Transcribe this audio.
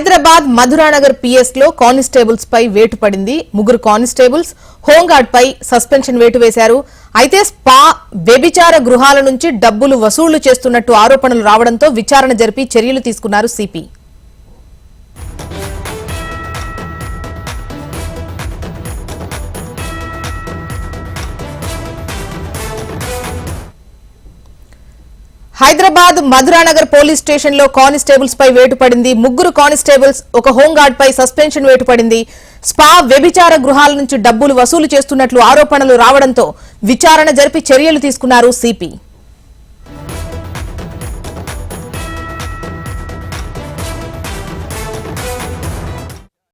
హైదరాబాద్ మధురానగర్ పిఎస్లో కానిస్టేబుల్స్ పై వేటు పడింది. ముగ్గురు కానిస్టేబుల్స్ హోంగార్డ్ పై సస్పెన్షన్ వేటు వేశారు. అయితే స్పా వ్యభిచార గృహాల నుంచి డబ్బులు వసూళ్ళు చేస్తున్నట్టు ఆరోపణలు రావడంతో విచారణ జరిపి చర్యలు తీసుకున్నారు సిపి హైదరాబాద్ మధురానగర్ పోలీస్ స్టేషన్లో కానిస్టేబుల్స్ పై వేటు పడింది. ముగ్గురు కానిస్టేబుల్స్ ఒక హోంగార్డ్ పై సస్పెన్షన్ వేటు పడింది. స్పా వ్యభిచార గృహాల నుంచి డబ్బులు వసూలు చేస్తున్నట్లు ఆరోపణలు రావడంతో విచారణ జరిపి చర్యలు తీసుకున్నారు సిపి.